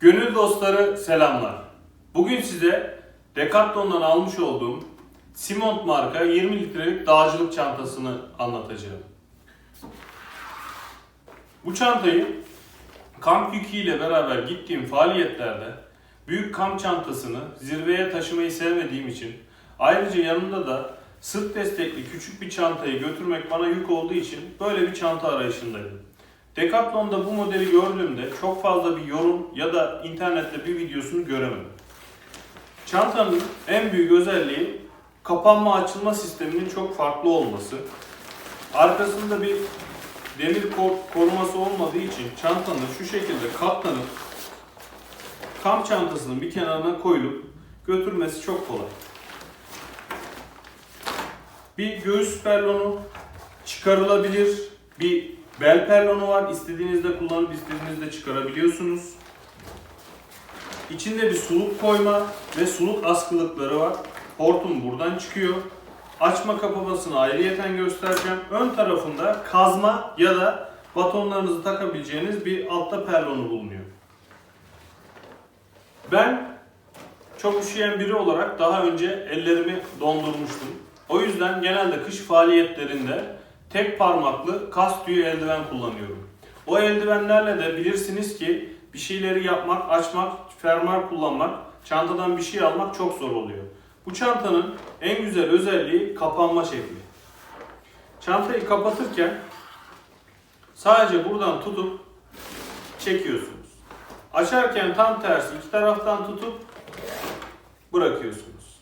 Gönül dostları selamlar. Bugün size Decathlon'dan almış olduğum Simont marka 20 litrelik dağcılık çantasını anlatacağım. Bu çantayı kamp yüküyle beraber gittiğim faaliyetlerde büyük kamp çantasını zirveye taşımayı sevmediğim için ayrıca yanında da sırt destekli küçük bir çantayı götürmek bana yük olduğu için böyle bir çanta arayışındaydım. Decathlon'da bu modeli gördüğümde çok fazla bir yorum ya da internette bir videosunu göremedim. Çantanın en büyük özelliği kapanma açılma sisteminin çok farklı olması. Arkasında bir demir kor- koruması olmadığı için çantanın şu şekilde katlanıp kamp çantasının bir kenarına koyulup götürmesi çok kolay. Bir göğüs perlonu çıkarılabilir. Bir bel perlonu var. İstediğinizde kullanıp istediğinizde çıkarabiliyorsunuz. İçinde bir suluk koyma ve suluk askılıkları var. Hortum buradan çıkıyor. Açma kapamasını ayrıyeten göstereceğim. Ön tarafında kazma ya da batonlarınızı takabileceğiniz bir altta perlonu bulunuyor. Ben çok üşüyen biri olarak daha önce ellerimi dondurmuştum. O yüzden genelde kış faaliyetlerinde tek parmaklı kas tüyü eldiven kullanıyorum. O eldivenlerle de bilirsiniz ki bir şeyleri yapmak, açmak, fermuar kullanmak, çantadan bir şey almak çok zor oluyor. Bu çantanın en güzel özelliği kapanma şekli. Çantayı kapatırken sadece buradan tutup çekiyorsunuz. Açarken tam tersi iki taraftan tutup bırakıyorsunuz.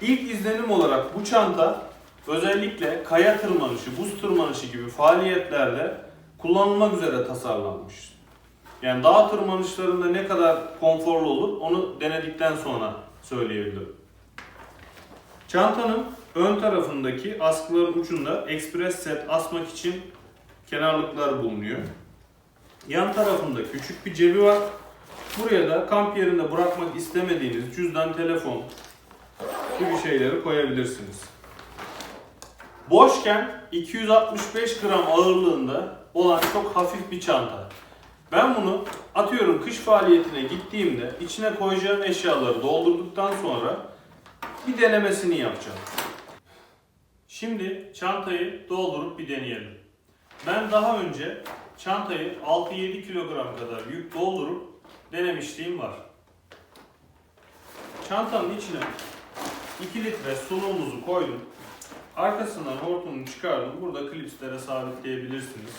İlk izlenim olarak bu çanta özellikle kaya tırmanışı, buz tırmanışı gibi faaliyetlerde kullanılmak üzere tasarlanmış. Yani dağ tırmanışlarında ne kadar konforlu olur onu denedikten sonra söyleyebilirim. Çantanın ön tarafındaki askıların ucunda express set asmak için kenarlıklar bulunuyor. Yan tarafında küçük bir cebi var. Buraya da kamp yerinde bırakmak istemediğiniz cüzdan, telefon gibi şeyleri koyabilirsiniz. Boşken 265 gram ağırlığında olan çok hafif bir çanta. Ben bunu atıyorum kış faaliyetine gittiğimde içine koyacağım eşyaları doldurduktan sonra bir denemesini yapacağım. Şimdi çantayı doldurup bir deneyelim. Ben daha önce çantayı 6-7 kilogram kadar yük doldurup denemişliğim var. Çantanın içine 2 litre suluğumuzu koydum. Arkasından hortumunu çıkardım. Burada klipslere sabitleyebilirsiniz.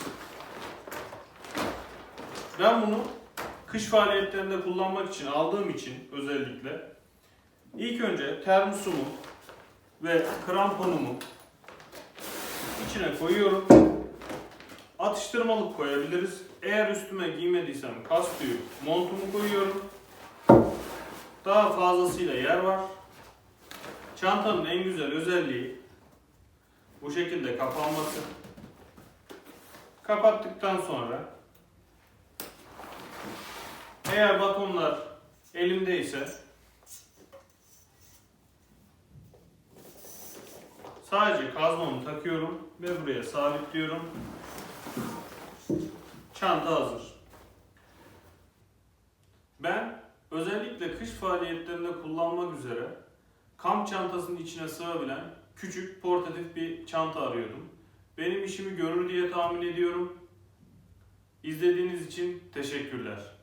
Ben bunu kış faaliyetlerinde kullanmak için aldığım için özellikle ilk önce termosumu ve kramponumu içine koyuyorum. Atıştırmalık koyabiliriz. Eğer üstüme giymediysem kas montumu koyuyorum. Daha fazlasıyla yer var. Çantanın en güzel özelliği bu şekilde kapanması. Kapattıktan sonra eğer batonlar elimdeyse sadece kazmamı takıyorum ve buraya sabitliyorum. Çanta hazır. Ben özellikle kış faaliyetlerinde kullanmak üzere kamp çantasının içine sığabilen küçük portatif bir çanta arıyordum. Benim işimi görür diye tahmin ediyorum. İzlediğiniz için teşekkürler.